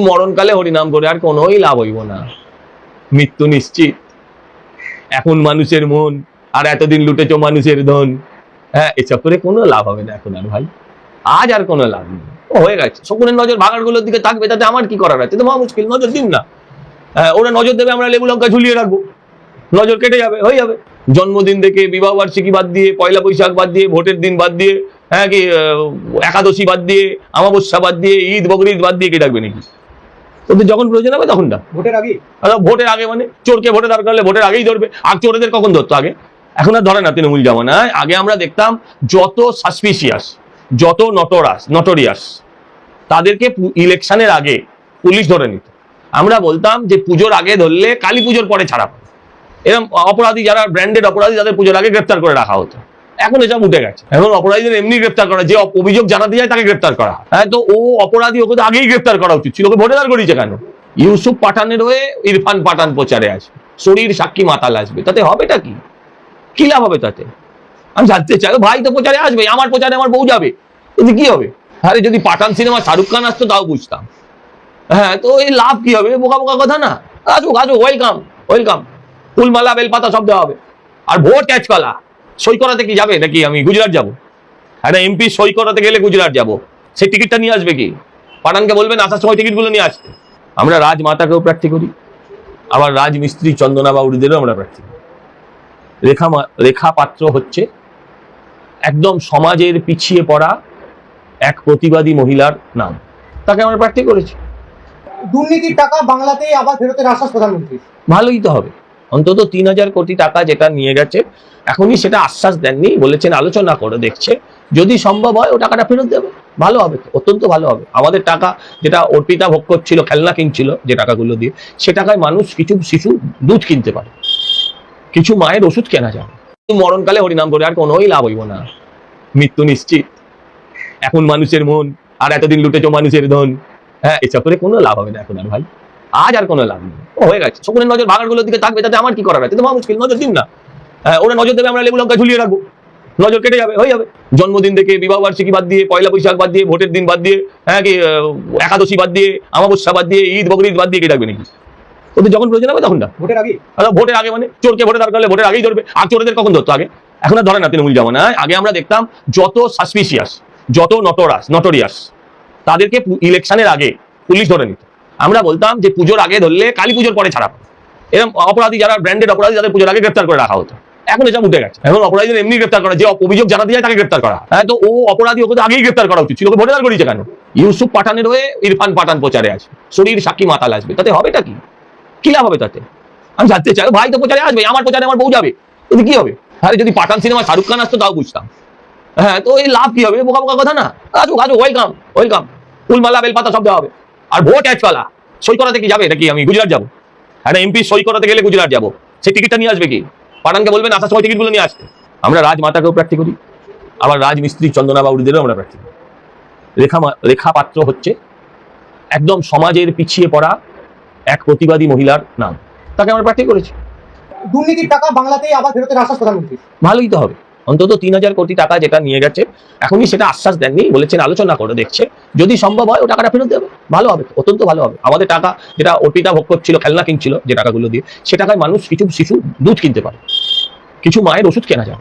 মরণকালে হরিনাম করে আর কোনোই লাভ হইব না। মৃত্যু নিশ্চিত। এখন মানুষের মন আর এতদিন লুটেছ মানুষের ধন। হ্যাঁ এসব করে কোনো লাভ হবে না এখন আর ভাই। আজ আর কোনো লাভ নেই। হয়ে গেছে। শকুনের নজর ভাগাড়গুলোর দিকে থাকবে তাতে আমার কি করার আছে? তো মহা মুশকিল নজর দিন না। হ্যাঁ, ওরা নজর দেবে আমরা লেবু লঙ্কা ঝুলিয়ে রাখব। নজর কেটে যাবে হয়ে যাবে। জন্মদিন থেকে বিবাহ বার্ষিকী বাদ দিয়ে পয়লা বৈশাখ বাদ দিয়ে ভোটের দিন বাদ দিয়ে হ্যাঁ কি একাদশী বাদ দিয়ে অমাবস্যা বাদ দিয়ে ঈদ বকরিদ বাদ দিয়ে কে ডাকবে নাকি? ওদের যখন প্রয়োজন হবে তখন ডাক। ভোটের আগে ভোটের আগে মানে চোরকে ভোটে দরকার হলে ভোটের আগেই ধরবে। আর চোরেদের কখন ধরতো আগে? এখন আর ধরে না তৃণমূল জামানায়। আগে আমরা দেখতাম যত সাসপিসিয়াস যত নটরাস নটোরিয়াস তাদেরকে ইলেকশনের আগে পুলিশ ধরে নিত। আমরা বলতাম যে পুজোর আগে ধরলে কালী পুজোর পরে ছাড়া এরকম অপরাধী যারা ব্র্যান্ডেড অপরাধী তাদের পুজোর আগে গ্রেপ্তার করে রাখা হতো। এখন এসব উঠে গেছে। এখন অপরাধীদের এমনি গ্রেপ্তার করা, যে অভিযোগ জানাতে যায় তাকে গ্রেপ্তার করা। হ্যাঁ তো ও অপরাধী, ওকে তো আগেই গ্রেপ্তার করা উচিত ছিল। ওকে ভোটে দাঁড় করিয়েছে কেন? ইউসুফ পাঠানের হয়ে ইরফান পাঠান প্রচারে আসবে শরীর সাক্ষী মাতাল আসবে। তাতে হবেটা কি? কি লাভ হবে তাতে? আমি জানতে চাই। ভাই তো প্রচারে আসবে, আমার প্রচারে আমার বউ যাবে। এতে কি হবে? আরে যদি পাঠান সিনেমা শাহরুখ খান আসতো, তাও বুঝতাম। হ্যাঁ তো এই লাভ কি হবে? বোকা বোকা কথা না। আসুক আসুক ওয়েলকাম ওয়েলকাম ফুলমালা, বেলপাতা সব দেওয়া হবে। আর ভোট ক্যাচ কলা সই করাতে কি যাবে? নাকি আমি গুজরাট যাব? একটা এমপি সই করাতে গেলে গুজরাট যাব। সেই টিকিটটা নিয়ে আসবে কি? পাঠানকে বলবেন আসার সময় টিকিটগুলো নিয়ে আসবে আমরা রাজমাতাকেও প্রার্থী করি। আবার রাজমিস্ত্রি চন্দনা বাউরিদেরও আমরা প্রার্থী করি। রেখা রেখা পাত্র হচ্ছে একদম সমাজের পিছিয়ে পড়া এক প্রতিবাদী মহিলার নাম। তাকে আমরা প্রার্থী করেছি। দুর্নীতির টাকা বাংলাতেই আবার ফেরতের আশ্বাস প্রধানমন্ত্রী ভালোই তো হবে। অন্তত তিন হাজার কোটি টাকা যেটা নিয়ে গেছে, এখনই সেটা আশ্বাস দেননি, বলেছেন আলোচনা করে দেখছে। যদি সম্ভব হয়, ও টাকাটা ফেরত দেবে। ভালো হবে, অত্যন্ত ভালো হবে। আমাদের টাকা যেটা অর্পিতা ভোগ করছিল, খেলনা কিনছিল, যে টাকাগুলো দিয়ে, সে টাকায় মানুষ কিছু শিশু দুধ কিনতে পারে। কিছু মায়ের ওষুধ কেনা যায়। মরণকালে হরিনাম করে আর কোনোই লাভ হইব না। মৃত্যু নিশ্চিত। এখন মানুষের মন, আর এতদিন লুটেছ মানুষের ধন। হ্যাঁ এসব করে কোনো লাভ হবে না এখন আর ভাই। আজ আর কোনো লাভ নেই। ও হয়ে গেছে। শকুনের নজর ভাগাড়গুলোর দিকে থাকবে তাতে আমার কি করার আছে? তো মহা মুশকিল নজর দিন না। হ্যাঁ, ওরা নজর দেবে আমরা লেবু লঙ্কা ঝুলিয়ে রাখব। নজর কেটে যাবে হয়ে যাবে। জন্মদিন থেকে বিবাহ বার্ষিকী বাদ দিয়ে পয়লা বৈশাখ বাদ দিয়ে ভোটের দিন বাদ দিয়ে হ্যাঁ কি একাদশী বাদ দিয়ে অমাবস্যা বাদ দিয়ে ঈদ বকরিদ বাদ দিয়ে কে ডাকবে নাকি? ওদের যখন প্রয়োজন হবে তখন ডাক। ভোটের আগে ভোটের আগে মানে চোরকে ভোটে দরকার হলে ভোটের আগেই ধরবে। আর চোরেদের কখন ধরতো আগে? এখন আর ধরে না তৃণমূল জামানায় আগে আমরা দেখতাম যত সাসপিসিয়াস যত নটরাস নটোরিয়াস তাদেরকে ইলেকশনের আগে পুলিশ ধরে নিত। আমরা বলতাম যে পুজোর আগে ধরলে কালী পুজোর পরে ছাড়া এরকম অপরাধী যারা ব্র্যান্ডেড অপরাধী, তাদের পুজোর আগে গ্রেপ্তার করে রাখা হতো। এখন এসব উঠে গেছে। এখন অপরাধীদের এমনি গ্রেপ্তার করা, যে অভিযোগ জানাতে যায় তাকে গ্রেপ্তার করা। হয়। তো ও অপরাধী, ওকে আগেই গ্রেপ্তার করা উচিত ছিল। ওকে ভোটে দাঁড় করিয়েছে কেন? ইউসুফ পাঠানের হয়ে ইরফান পাঠান প্রচারে আছে। শরীর সাক্ষী মাতাল আসবে। তাতে হবেটা কি? কি লাভ হবে তাতে? আমি জানতে চাই, ভাই তো প্রচারে আসবে, আমার প্রচারে আমার বউ যাবে। এতে কি হবে? আরে যদি পাঠান সিনেমা শাহরুখ খান আসতো, তাও বুঝতাম। হ্যাঁ তো এই লাভ কি হবে? বোকা বোকা কথা না। আসুক আসুক ওয়েলকাম ওয়েলকাম ফুলমালা, বেলপাতা সব দেওয়া হবে। আর ভোট ক্যাচ কলা সই করাতে কি যাবে? নাকি আমি গুজরাট যাব? একটা এমপি সই করাতে গেলে গুজরাট যাব। সেই টিকিটটা নিয়ে আসবে কি? পাঠানকে বলবেন আসার সময় টিকিটগুলো নিয়ে আসবে আমরা রাজমাতাকেও প্রার্থী করি। আবার রাজমিস্ত্রি চন্দনা বাউরিদেরও আমরা প্রার্থী করি। রেখা রেখা পাত্র হচ্ছে একদম সমাজের পিছিয়ে পড়া এক প্রতিবাদী মহিলার নাম। তাকে আমরা প্রার্থী করেছি। দুর্নীতির টাকা বাংলাতেই আবার ফেরতের আশ্বাস প্রধানমন্ত্রী ভালোই তো হবে। অন্তত তিন হাজার কোটি টাকা যেটা নিয়ে গেছে, এখনই সেটা আশ্বাস দেননি, বলেছেন আলোচনা করে দেখছে। যদি সম্ভব হয় ও টাকাটা ফেরত দেবে, ভালো হবে, অত্যন্ত ভালো হবে। আমাদের টাকা যেটা অর্পিতা ভোগ করছিল খেলনা কিনছিল যে টাকাগুলো দিয়ে, সে টাকায় মানুষ কিছু শিশু দুধ কিনতে পারে। কিছু মায়ের ওষুধ কেনা যায়